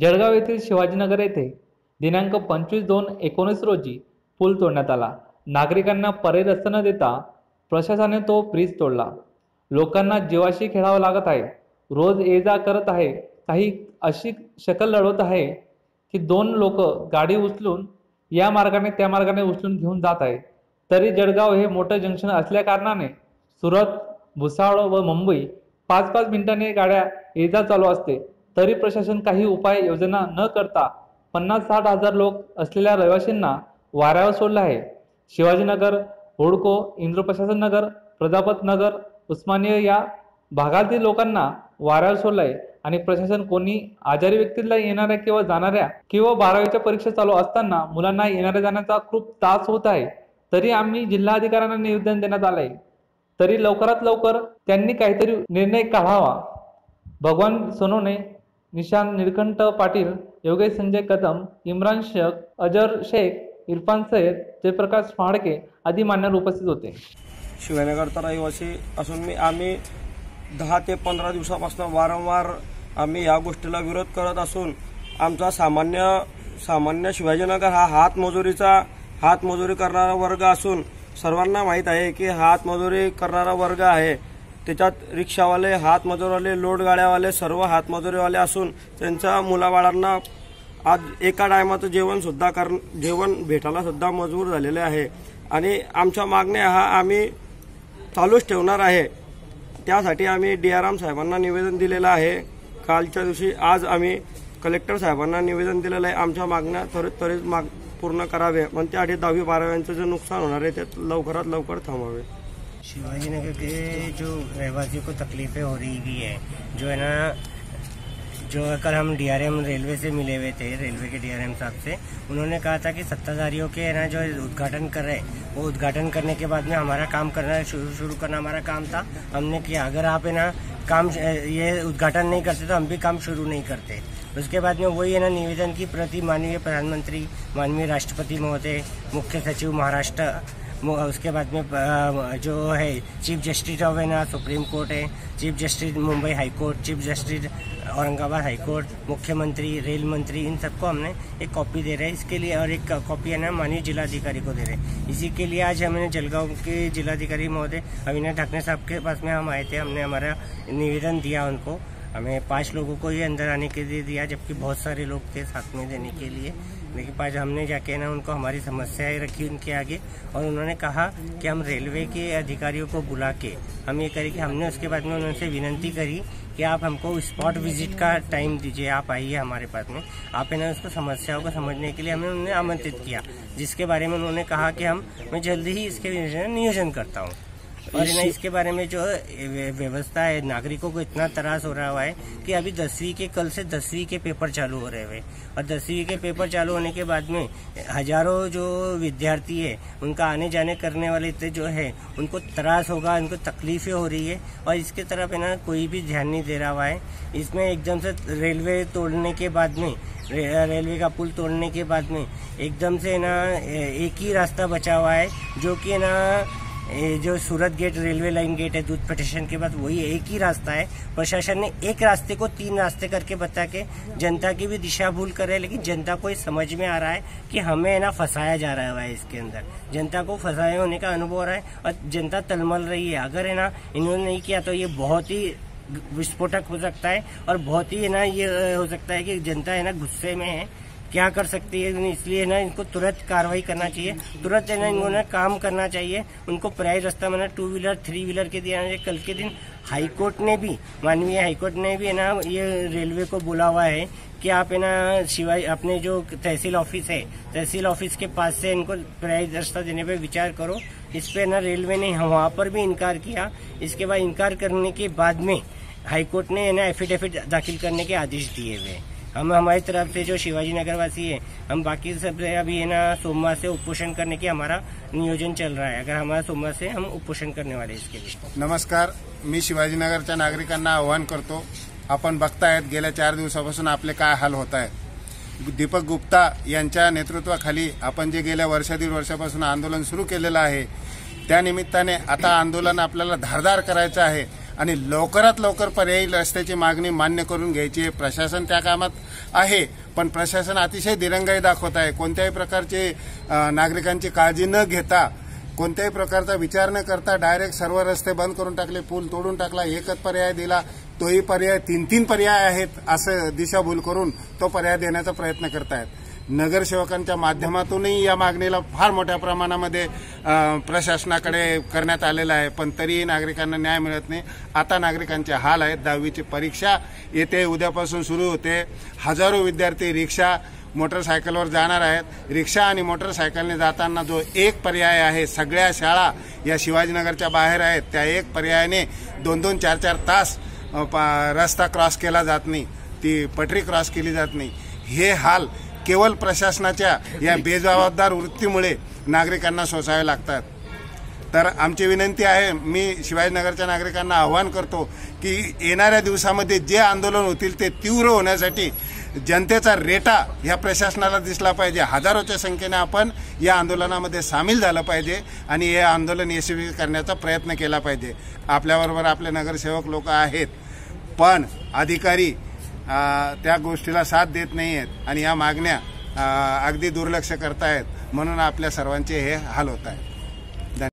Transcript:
जळगाव येथील शिवाजीनगर येथे दिनांक पंचवीस दोन एकोणीस रोजी पूल तोडण्यात आला. नागरिकांना पर्याय रस्ता न देता प्रशासनाने तो ब्रिज तोडला. लोकांना जीवाशी खेळावं लागत आहे. रोज ये जा करत आहे. काही अशी शकल लढवत आहे की दोन लोक गाडी उचलून या मार्गाने त्या मार्गाने उचलून घेऊन जात आहे तरी जळगाव हे मोठं जंक्शन असल्या कारणाने सुरत भुसावळ व मुंबई पाच पाच मिनिटांनी गाड्या ये जा चालू असते. तरी प्रशासन काही उपाय योजना न करता पन्नास साठ हजार लोक असलेल्या रहिवाशींना वाऱ्यावर सोडलं आहे. शिवाजीनगर होडको इंद्रप्रशासन नगर प्रजापत नगर उस्मानिया या भागातील लोकांना वाऱ्यावर सोडलं आहे आणि प्रशासन कोणी आजारी व्यक्तीला येणाऱ्या किंवा जाणाऱ्या किंवा बारावीच्या परीक्षा चालू असताना मुलांना येणाऱ्या जाण्याचा खूप त्रास होत आहे. तरी आम्ही जिल्हाधिकाऱ्यांना निवेदन देण्यात आलं आहे तरी लवकरात लवकर त्यांनी काहीतरी निर्णय काढावा. भगवान सोनोने निशांत निळकंठ पाटील योगेश संजय कदम इम्रान शेख अजर शेख इरफान सय्यद जयप्रकाश फाडके आदी मान्यवर उपस्थित होते. शिवाजीनगरचा रहिवासी असून मी आम्ही दहा ते पंधरा दिवसापासून वारंवार आम्ही या गोष्टीला विरोध करत असून आमचा सामान्य सामान्य शिवाजीनगर हा हातमजुरीचा हातमजुरी करणारा वर्ग असून सर्वांना माहीत आहे की हातमजुरी करणारा वर्ग आहे. त्याच्यात रिक्षावाले हातमजुरवाले लोडगाड्यावाले सर्व हातमजुरीवाले असून त्यांच्या मुलाबाळांना आज एका टायमाचं जेवणसुद्धा कर जेवण भेटायला सुद्धा मजबूर झालेले आहे. आणि आमच्या मागण्या हा आम्ही चालूच ठेवणार आहे. त्यासाठी आम्ही डी आर साहेबांना निवेदन दिलेलं आहे. कालच्या दिवशी आज आम्ही कलेक्टर साहेबांना निवेदन दिलेलं आहे. आमच्या मागण्या त्वरित त्वरित माग पूर्ण करावे. पण त्यासाठी दहावी बाराव्यांचं जे नुकसान होणार आहे ते लवकरात लवकर थांबावे. शिवाजी नगर के जो रहवासियों को तकलीफें हो रही भी है, जो है ना, जो कल हम डीआरएम रेलवे से मिले हुए थे, रेलवे के डीआरएम साहब से, उन्होंने कहा था कि सत्ताधारियों के ना, जो उद्घाटन कर रहे वो उद्घाटन करने के बाद में हमारा काम करना शुरू शुरू करना हमारा काम था। हमने किया, अगर आप, है ना, काम ये उद्घाटन नहीं करते तो हम भी काम शुरू नहीं करते। उसके बाद में वही, है ना, निवेदन की प्रति माननीय प्रधानमंत्री, माननीय राष्ट्रपति महोदय, मुख्य सचिव महाराष्ट्र उसके बाद में जो है, चीफ जस्टिस ऑफ़ है सुप्रीम कोर्ट है। Chief justice Mumbai high court, chief justice Aurangabad high court, मुख्यमंत्री, रेल मंत्री, इन सबको हमने एक कॉपी दे रहे हैं। इसके लिए और एक कॉपी है ना, माननीय जिलाधिकारी को दे रहे हैं। इसी के लिए आज हमने जलगांव के जिलाधिकारी महोदय अविनाश ठाकरे साहब के पास में हम आए थे। हमने हमारा निवेदन दिया उनको। हमें पाँच लोगों को ही अंदर आने के लिए दिया, जबकि बहुत सारे लोग थे साथ में देने के लिए। लेकिन पाँच हमने जाके ना उनको हमारी समस्याएँ रखी उनके आगे, और उन्होंने कहा कि हम रेलवे के अधिकारियों को बुला के हम ये करें कि हमने उसके बाद में उनसे विनंती करी कि आप हमको स्पॉट विज़िट का टाइम दीजिए, आप आइए हमारे पास में। आप है ना उसको समस्याओं को समझने के लिए हमें उन्हें आमंत्रित किया, जिसके बारे में उन्होंने कहा कि हम, मैं जल्दी ही इसके नियोजन करता हूँ। और ना इसके बारे में जो व्यवस्था है नागरिकों को इतना त्रास हो रहा हुआ है कि अभी दसवीं के कल से दसवीं के पेपर चालू हो रहे हुए और दसवीं के पेपर चालू होने के बाद में हज़ारों जो विद्यार्थी है उनका आने जाने करने वाले इतने जो है उनको त्रास होगा उनको तकलीफें हो रही है। और इसके तरफ़ है ना कोई भी ध्यान नहीं दे रहा हुआ है। इसमें एकदम से रेलवे तोड़ने के बाद में रेलवे का पुल तोड़ने के बाद में एकदम से ना एक ही रास्ता बचा हुआ है जो कि ना जो Surat gate, railway line gate है, दूध पटेशन के बाद वही एक ही रास्ता है। प्रशासन ने एक रास्ते को तीन रास्ते करके बता के जनता की भी दिशा भूल कर रहे हैं, लेकिन जनता को ये समझ में आ रहा है कि हमें ना फंसाया जा रहा है इसके अंदर। जनता को फंसाए होने का अनुभव हो रहा है और जनता तलमल रही है। अगर है ना, इन्होंने नहीं किया तो ये बहुत ही विस्फोटक हो सकता है और बहुत ही है ना ये, हो सकता है कि जनता है ना गुस्से में है। क्या कर सकती है? इसलिए ना इनको तुरंत कार्रवाई करना चाहिए। तुरंत ना इन्होंने काम करना चाहिए। उनको पर्याय रास्ता में ना टू व्हीलर थ्री व्हीलर के दिया कल के दिन हाईकोर्ट ने भी, माननीय हाईकोर्ट ने भी है ना, ये रेलवे को बोला हुआ है कि आप है ना शिवाय, अपने जो तहसील ऑफ़िस है, तहसील ऑफ़िस के पास से इनको पर्याय रास्ता देने पर विचार करो। इस पे ना रेलवे ने वहाँ पर भी इनकार किया। इसके बाद इनकार करने के बाद में हाईकोर्ट ने ना एफिडेविट दाखिल करने के आदेश दिए हुए हैं। हम, हमारी तरफ़ से जो शिवाजी नगर है, हम बाकी सब अभी है ना, सोमवार से उपोषण करने की हमारा नियोजन चल रहा है। अगर हमारा सोमवार से हम उपोषण करने वाले इसके लिए। नमस्कार, मी शिवाजीनगरच्या नागरिकांना आवाहन करतो, आपण बघतायत गेल्या चार दिवसापासून आपले काय हाल होत आहेत. दीपक गुप्ता यांच्या नेतृत्वाखाली आपण जे गेल्या वर्षा दीड वर्षापासून आंदोलन सुरू केलेलं आहे, त्या निमित्ताने आता आंदोलन आपल्याला धारदार करायचं आहे. आणि लवकरात लवकर पर्यायी रस्त्याची मागणी मान्य करून घ्यायची आहे प्रशासन त्या कामात आहे. पण प्रशासन अतिशय दिरंगाई दाखवत आहे. कोणत्याही प्रकारचे नागरिकांची काळजी न घेता कोणत्याही प्रकारचा विचार न करता डायरेक्ट सर्व रस्ते बंद करून टाकले पूल तोडून टाकला एकच पर्याय दिला तोही पर्याय तीन तीन पर्याय आहेत असं दिशाभूल करून तो पर्याय देण्याचा प्रयत्न करतायत. नगरसेवकांच्या माध्यमातूनही या मागणीला फार मोठ्या प्रमाणामध्ये प्रशासनाकडे करण्यात आलेलं आहे. पण तरीही नागरिकांना न्याय मिळत नाही. आता नागरिकांचे हाल आहेत. दहावीची परीक्षा येते उद्यापासून सुरू होते. हजारो विद्यार्थी रिक्षा मोटरसायकलवर जाणार आहेत. रिक्षा आणि मोटरसायकलने जाताना जो एक पर्याय आहे सगळ्या शाळा या शिवाजीनगरच्या बाहेर आहेत. त्या एक पर्यायाने दोन दोन चार चार तास रस्ता क्रॉस केला जात नाही. ती पटरी क्रॉस केली जात नाही. हे हाल केवळ प्रशासनाच्या या बेजबाबदार वृत्तीमुळे नागरिकांना सोसावे लागतात. तर आमची विनंती आहे मी शिवाजीनगरच्या नागरिकांना आवाहन करतो की येणाऱ्या दिवसामध्ये जे आंदोलन होतील ते तीव्र होण्यासाठी जनतेचा रेटा ह्या प्रशासनाला दिसला पाहिजे. हजारोच्या संख्येने आपण या आंदोलनामध्ये सामील झालं पाहिजे आणि हे आंदोलन यशस्वी करण्याचा प्रयत्न केला पाहिजे. आपल्याबरोबर आपले नगरसेवक लोक आहेत पण अधिकारी त्या गोष्टीला साथ देत नाही आहेत आणि या मागण्या अगदी दुर्लक्ष करतायत म्हणून आपल्या सर्वांचे हे हाल होत आहेत.